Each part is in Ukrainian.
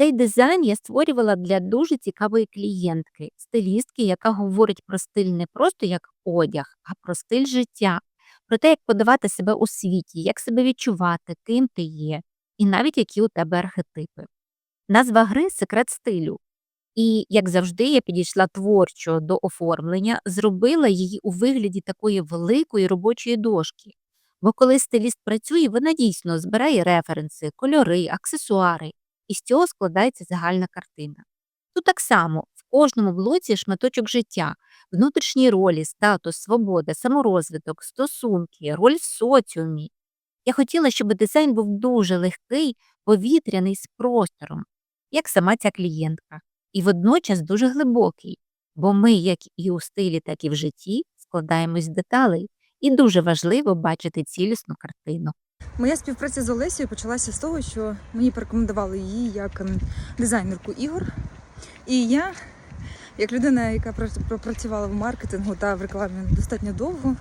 Цей дизайн я створювала для дуже цікавої клієнтки, стилістки, яка говорить про стиль не просто як одяг, а про стиль життя, про те, як подавати себе у світі, як себе відчувати, ким ти є, і навіть які у тебе архетипи. Назва гри секрет стилю. І, як завжди, я підійшла творчо до оформлення, зробила її у вигляді такої великої робочої дошки. Бо коли стиліст працює, вона дійсно збирає референси, кольори, аксесуари, і з цього складається загальна картина. Тут так само в кожному блоці шматочок життя, внутрішні ролі, статус, свобода, саморозвиток, стосунки, роль в соціумі. Я хотіла, щоб дизайн був дуже легкий, повітряний з простором, як сама ця клієнтка, і водночас дуже глибокий, бо ми, як і у стилі, так і в житті, складаємось з деталей, і дуже важливо бачити цілісну картину. Моя співпраця з Олесією почалася з того, що мені порекомендували її як ем, дизайнерку ігор. І я, як людина, яка пра- пропрацювала в маркетингу та в рекламі достатньо довго,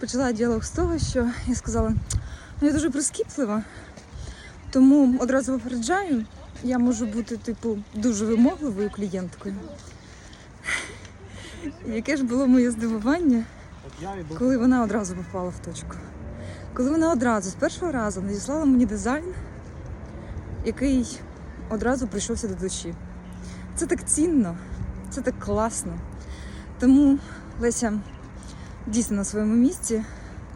почала діалог з того, що я сказала, ну я дуже прискіплива, тому одразу попереджаю, я можу бути, типу, дуже вимогливою клієнткою. Яке ж було моє здивування, коли вона одразу попала в точку. Коли вона одразу з першого разу надіслала мені дизайн, який одразу прийшовся до душі. Це так цінно, це так класно. Тому Леся дійсно на своєму місці.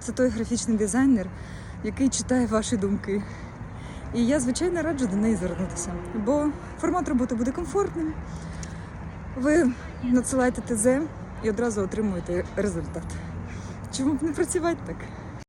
Це той графічний дизайнер, який читає ваші думки. І я, звичайно, раджу до неї звернутися, бо формат роботи буде комфортним. Ви надсилаєте ТЗ і одразу отримуєте результат. Чому б не працювати так?